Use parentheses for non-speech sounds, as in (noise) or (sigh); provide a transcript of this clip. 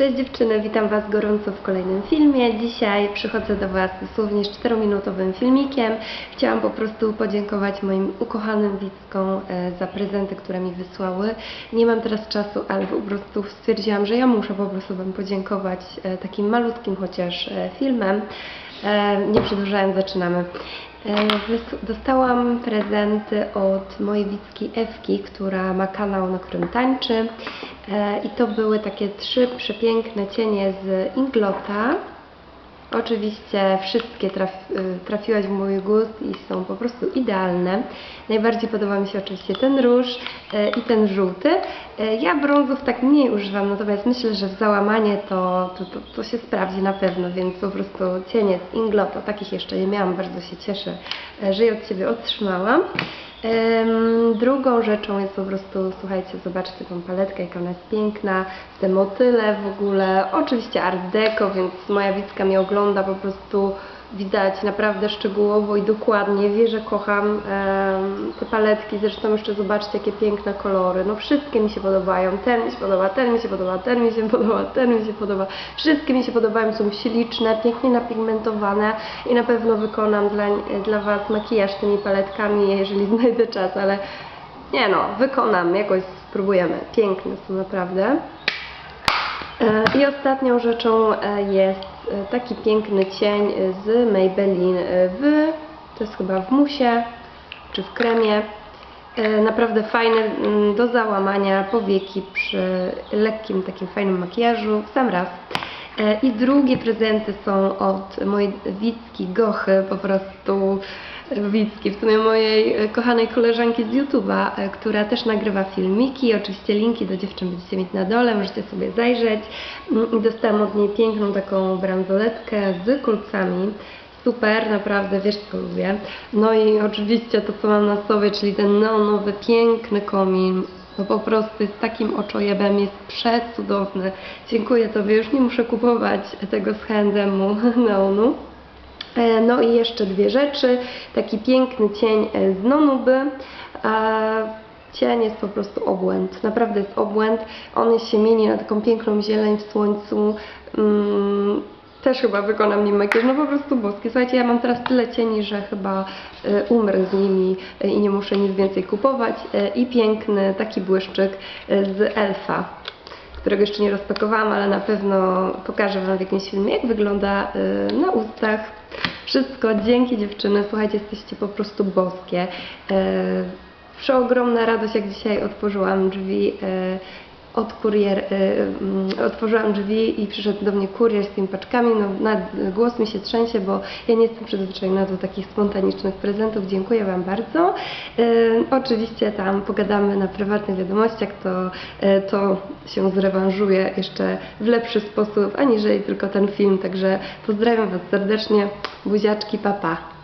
Cześć dziewczyny, witam Was gorąco w kolejnym filmie. Dzisiaj przychodzę do Was dosłownie z 4-minutowym filmikiem. Chciałam po prostu podziękować moim ukochanym widzkom e, za prezenty, które mi wysłały. Nie mam teraz czasu, ale po prostu stwierdziłam, że ja muszę po prostu Wam podziękować e, takim malutkim chociaż e, filmem. Nie przedłużając, zaczynamy. Dostałam prezenty od mojej widzki Ewki, która ma kanał, na którym tańczy. E, I to były takie trzy przepiękne cienie z Inglota. Oczywiście wszystkie traf, y, trafiłaś w mój gust i są po prostu idealne. Najbardziej podoba mi się oczywiście ten róż e, i ten żółty. E, Ja brązów tak mniej używam, natomiast myślę, że w załamanie to, to, to, to się sprawdzi na pewno, więc po prostu cienie z Inglota, takich jeszcze nie miałam, bardzo się cieszę, że je od Ciebie otrzymałam. Drugą rzeczą jest po prostu, słuchajcie, zobaczcie tą paletkę, jaka ona jest piękna, te motyle w ogóle, oczywiście art deco, więc moja widzka mnie ogląda po prostu widać naprawdę szczegółowo i dokładnie, wie, że kocham te paletki, zresztą jeszcze zobaczcie, jakie piękne kolory, no wszystkie mi się podobają, ten mi się podoba, ten mi się podoba, ten mi się podoba, ten mi się podoba, wszystkie mi się podobają, są śliczne, pięknie napigmentowane i na pewno wykonam dla, dla Was makijaż tymi paletkami, jeżeli znajdę czas, ale nie no, wykonam, jakoś spróbujemy, piękne są naprawdę. E, I ostatnią rzeczą e, jest e, taki piękny cień z Maybelline w, to jest chyba w musie czy w kremie. Naprawdę fajny mm, do załamania powieki przy lekkim takim fajnym makijażu w sam raz. I drugie prezenty są od mojej Wicki Gochy, po prostu Wicki, w sumie mojej e, kochanej koleżanki z YouTube'a, e, która też nagrywa filmiki. Oczywiście linki do dziewczyn będziecie mieć na dole, możecie sobie zajrzeć. Mm, dostałam od niej piękną taką bransoletkę z kulcami. Super, naprawdę, wiesz co lubię. No i oczywiście to, co mam na sobie, czyli ten neonowy, piękny komin. No po prostu jest takim oczojebem, jest przecudowny. Dziękuję Tobie, już nie muszę kupować tego z handemu (laughs) neonu. E, No i jeszcze dwie rzeczy. Taki piękny cień e, z Nonuby. E, Cień jest po prostu obłęd. Naprawdę jest obłęd. On się mieni na taką piękną zieleń w słońcu. Mm, też chyba wykonam nim makijaż, no po prostu boskie. Słuchajcie, ja mam teraz tyle cieni, że chyba umrę z nimi i nie muszę nic więcej kupować. I piękny taki błyszczyk z Elfa którego jeszcze nie rozpakowałam, ale na pewno pokażę Wam w jakimś filmie, jak wygląda y, na ustach. Wszystko dzięki dziewczyny, słuchajcie, jesteście po prostu boskie. Y, Przeogromna radość, jak dzisiaj otworzyłam drzwi y, od kurier, y, mm, otworzyłam drzwi i przyszedł do mnie kurier z tymi paczkami, no na, głos mi się trzęsie, bo ja nie jestem przyzwyczajona do takich spontanicznych prezentów, dziękuję Wam bardzo. Y, oczywiście tam pogadamy na prywatnych wiadomościach, to, y, to się zrewanżuje jeszcze w lepszy sposób, aniżeli tylko ten film, także pozdrawiam Was serdecznie, buziaczki, papa. Pa.